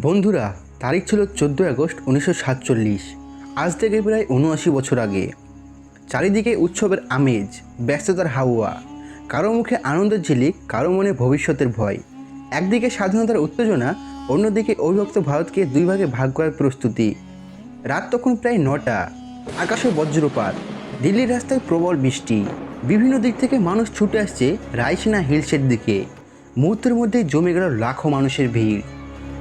বন্ধুরা, তারিখ ছিল চোদ্দোই আগস্ট উনিশশো সাতচল্লিশ। আজ থেকে প্রায় উনআশি বছর আগে। চারিদিকে উৎসবের আমেজ, ব্যস্ততার হাওয়া, কারও মুখে আনন্দের ঝিলিক, কারও মনে ভবিষ্যতের ভয়। একদিকে স্বাধীনতার উত্তেজনা, অন্যদিকে অবিভক্ত ভারতকে দুই ভাগে ভাগ করার প্রস্তুতি। রাত তখন প্রায় নটা, আকাশে বজ্রপাত, দিল্লির রাস্তায় প্রবল বৃষ্টি। বিভিন্ন দিক থেকে মানুষ ছুটে আসছে রায়সেনা হিলসের দিকে। মুহূর্তের মধ্যে জমে গেল লাখো মানুষের ভিড়।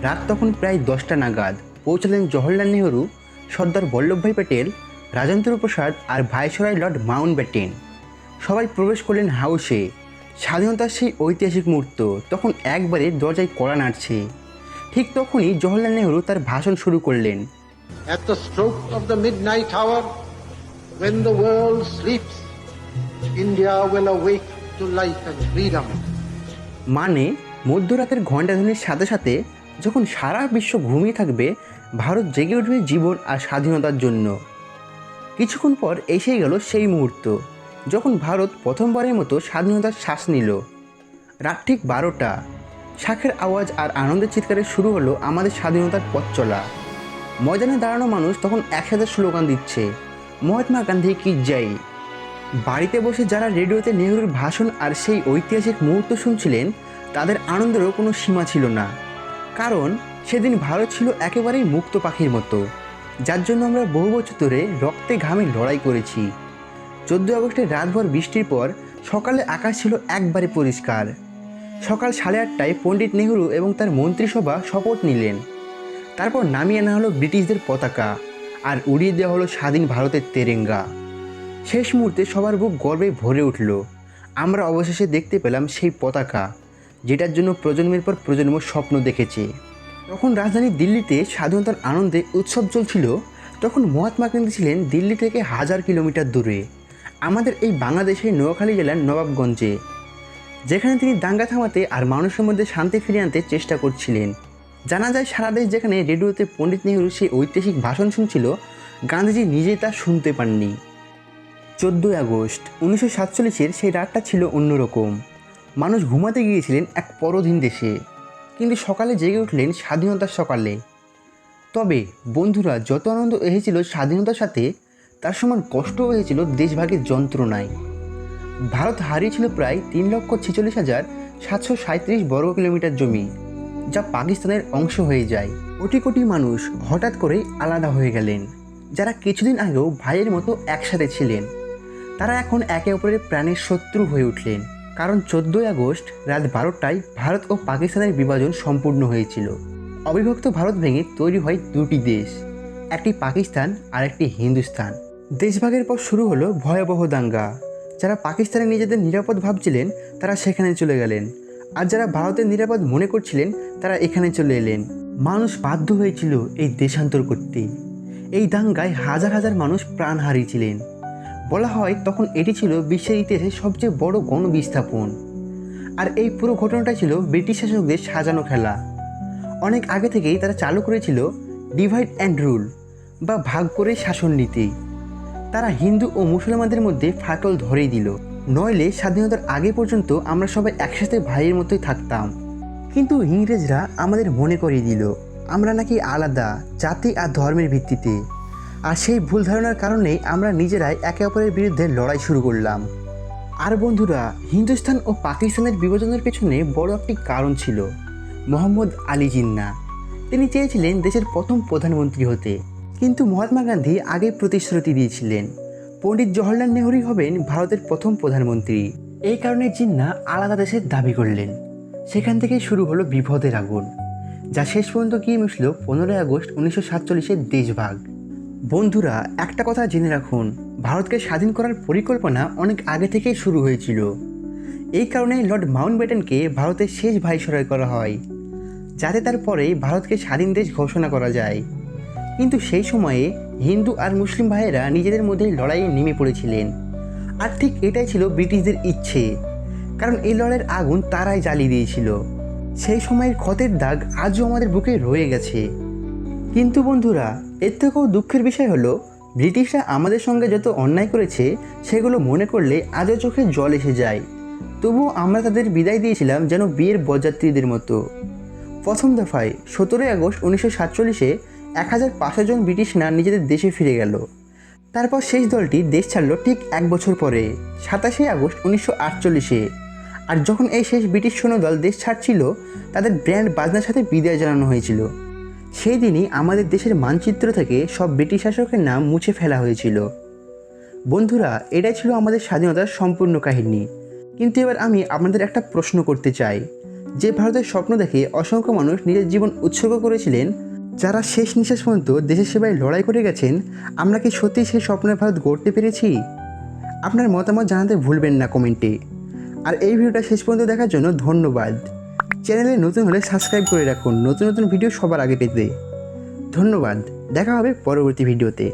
রাত তখন প্রায় দশটা নাগাদ পৌঁছালেন জওহরলাল নেহরু সর্দার বল্লভভাই প্যাটেল রাজেন্দ্র প্রসাদ আর ভাইসরয় লর্ড মাউন্ট ব্যাটেন সবাই প্রবেশ করলেন হাউসে। স্বাধীনতার সেই ঐতিহাসিক মুহূর্ত তখন একবারে দরজায় কড়া নাড়ছে। ঠিক তখনই জওহরলাল নেহরু তার ভাষণ শুরু করলেন। At the stroke of the midnight hour, when the world sleeps, India will awake to life and freedom. মানে মধ্যরাতের ঘণ্টাধ্বনির সাথে সাথে যখন সারা বিশ্ব ঘুমিয়ে থাকবে, ভারত জেগে উঠবে জীবন আর স্বাধীনতার জন্য। কিছুক্ষণ পর এসেই গেল সেই মুহূর্ত, যখন ভারত প্রথমবারের মতো স্বাধীনতার শ্বাস নিল। রাত ঠিক বারোটা। শাখের আওয়াজ আর আনন্দের চিৎকারে শুরু হলো আমাদের স্বাধীনতার পথ চলা। ময়দানে দাঁড়ানো মানুষ তখন একসাথে স্লোগান দিচ্ছে, মহাত্মা গান্ধী কি জয়? বাড়িতে বসে যারা রেডিওতে নেহরুর ভাষণ আর সেই ঐতিহাসিক মুহূর্ত শুনছিলেন, তাদের আনন্দেরও কোনো সীমা ছিল না। কারণ সেদিন ভারত ছিল একেবারেই মুক্ত পাখির মতো, যার জন্য আমরা বহু বছর ধরে রক্তে ঘামে লড়াই করেছি। চোদ্দোই আগস্টের রাতভর বৃষ্টির পর সকালে আকাশ ছিল একবারে পরিষ্কার। সকাল সাড়ে আটটায় পণ্ডিত নেহরু এবং তার মন্ত্রিসভা শপথ নিলেন। তারপর নামিয়ে আনা হলো ব্রিটিশদের পতাকা আর উড়িয়ে দেওয়া হলো স্বাধীন ভারতের তেরেঙ্গা। শেষ মুহূর্তে সবার বুক গর্বে ভরে উঠল। আমরা অবশেষে দেখতে পেলাম সেই পতাকা। যেটার জন্য প্রজন্মের পর প্রজন্ম স্বপ্ন দেখেছে। তখন রাজধানী দিল্লিতে স্বাধীনতার আনন্দে উৎসব চলছিল, তখন মহাত্মা গান্ধী ছিলেন দিল্লি থেকে হাজার কিলোমিটার দূরে। আমাদের এই বাংলাদেশের নোয়াখালী জেলার নবাবগঞ্জে, যেখানে তিনি দাঙ্গা থামাতে আর মানুষের মধ্যে শান্তি ফিরিয়ে আনতে চেষ্টা করছিলেন। জানা যায় সারা দেশ যেখানে রেডিওতে পণ্ডিত নেহরু সেই ঐতিহাসিক ভাষণ শুনছিল, গান্ধীজি নিজেই তা শুনতে পাননি। চোদ্দোই আগস্ট, উনিশশো সাতচল্লিশের সেই রাতটা ছিল অন্যরকম। মানুষ ঘুমাতে গিয়েছিলেন এক পরধীন দেশে, কিন্তু সকালে জেগে উঠলেন স্বাধীনতার সকালে। তবে বন্ধুরা, যত আনন্দ এসেছিল স্বাধীনতার সাথে, তার সমান কষ্টও হয়েছিল দেশভাগের যন্ত্রণায়। ভারত হারিয়েছিল প্রায় তিন লক্ষ ছেচল্লিশ হাজার সাতশো সাঁত্রিশ বর্গ কিলোমিটার জমি, যা পাকিস্তানের অংশ হয়ে যায়। কোটি কোটি মানুষ হঠাৎ করেই আলাদা হয়ে গেলেন, যারা কিছুদিন আগেও ভাইয়ের মতো একসাথে ছিলেন। তারা এখন একে অপরের প্রাণের শত্রু হয়ে উঠলেন। কারণ চোদ্দোই আগস্ট রাত বারোটায় ভারত ও পাকিস্তানের বিভাজন সম্পূর্ণ হয়েছিল। অবিভক্ত ভারত ভেঙে তৈরি হয় দুটি দেশ, একটি পাকিস্তান আর একটি হিন্দুস্তান। দেশভাগের পর শুরু হলো ভয়াবহ দাঙ্গা। যারা পাকিস্তানে নিজেদের নিরাপদ ভাবছিলেন, তারা সেখানে চলে গেলেন। আর যারা ভারতের নিরাপদ মনে করছিলেন, তারা এখানে চলে এলেন। মানুষ বাধ্য হয়েছিল এই দেশান্তর করতে। এই দাঙ্গায় হাজার হাজার মানুষ প্রাণ হারিয়েছিলেন। বলা হয় তখন এটি ছিল বিশ্বের ইতিহাসে সবচেয়ে বড় গণবিস্থাপন আর এই পুরো ঘটনাটা ছিল ব্রিটিশ শাসকদের সাজানো খেলা। অনেক আগে থেকেই তারা চালু করেছিল ডিভাইড অ্যান্ড রুল বা ভাগ করে শাসন নীতি। তারা হিন্দু ও মুসলমানদের মধ্যে ফাটল ধরেই দিল। নইলে স্বাধীনতার আগে পর্যন্ত আমরা সবাই একসাথে ভাইয়ের মতোই থাকতাম। কিন্তু ইংরেজরা আমাদের মনে করিয়ে দিল, আমরা নাকি আলাদা, জাতি আর ধর্মের ভিত্তিতে। আর সেই ভুল ধারণার কারণেই আমরা নিজেরাই একে অপরের বিরুদ্ধে লড়াই শুরু করলাম। আর বন্ধুরা, হিন্দুস্তান ও পাকিস্তানের বিভাজনের পেছনে বড় একটি কারণ ছিল, মোহাম্মদ আলী জিন্না। তিনি চেয়েছিলেন দেশের প্রথম প্রধানমন্ত্রী হতে। কিন্তু মহাত্মা গান্ধী আগে প্রতিশ্রুতি দিয়েছিলেন, পণ্ডিত জওহরলাল নেহরুই হবেন ভারতের প্রথম প্রধানমন্ত্রী। এই কারণে জিন্না আলাদা দেশের দাবি করলেন। সেখান থেকে শুরু হলো বিপদের আগুন, যা শেষ পর্যন্ত গিয়ে মিশল পনেরোই আগস্ট উনিশশো সাতচল্লিশের দেশভাগ। বন্ধুরা, একটা কথা জেনে রাখুন, ভারতকে স্বাধীন করার পরিকল্পনা অনেক আগে থেকেই শুরু হয়েছিল। এই কারণে লর্ড মাউন্ট ব্যাটেনকে ভারতের শেষ ভাইসরয় করা হয়, যাতে তারপরে ভারতকে স্বাধীন দেশ ঘোষণা করা যায়। কিন্তু সেই সময়ে হিন্দু আর মুসলিম ভাইয়েরা নিজেদের মধ্যে লড়াইয়ে নেমে পড়েছিলেন। আর ঠিক এটাই ছিল ব্রিটিশদের ইচ্ছে, কারণ এই লড়াইয়ের আগুন তারাই জ্বালিয়ে দিয়েছিল। সেই সময়ের ক্ষতের দাগ আজও আমাদের বুকে রয়ে গেছে। কিন্তু বন্ধুরা, এর থেকেও দুঃখের বিষয় হলো, ব্রিটিশরা আমাদের সঙ্গে যত অন্যায় করেছে, সেগুলো মনে করলে আজও চোখে জল এসে যায়। তবুও আমরা তাদের বিদায় দিয়েছিলাম যেন বিয়ের বরযাত্রীদের মতো। প্রথম দফায়, সতেরোই আগস্ট উনিশশো সাতচল্লিশে এক হাজার পাঁচশো জন ব্রিটিশ সেনা নিজেদের দেশে ফিরে গেল। তারপর শেষ দলটি দেশ ছাড়লো ঠিক এক বছর পরে, সাতাশে আগস্ট উনিশশো আটচল্লিশে। আর যখন এই শেষ ব্রিটিশ সৈন্যদল দেশ ছাড়ছিল, তাদের ব্র্যান্ড বাজনার সাথে বিদায় জানানো হয়েছিল। সেই দিনই আমাদের দেশের মানচিত্র থেকে সব ব্রিটিশ শাসকের নাম মুছে ফেলা হয়েছিল। বন্ধুরা, এটাই ছিল আমাদের স্বাধীনতার সম্পূর্ণ কাহিনী। কিন্তু এবার আমি আপনাদের একটা প্রশ্ন করতে চাই। যে ভারতের স্বপ্ন দেখে অসংখ্য মানুষ নিজের জীবন উৎসর্গ করেছিলেন, যারা শেষ নিঃশ্বাস পর্যন্ত দেশের সেবায় লড়াই করে গেছেন, আমরা কি সত্যি সেই স্বপ্নের ভারত গড়তে পেরেছি? আপনার মতামত জানাতে ভুলবেন না কমেন্টে। আর এই ভিডিওটা শেষ পর্যন্ত দেখার জন্য ধন্যবাদ। চ্যানেলে নতুন হলে সাবস্ক্রাইব করে রাখুন। নতুন নতুন ভিডিও সবার আগে পেতে। ধন্যবাদ। দেখা হবে পরবর্তী ভিডিওতে।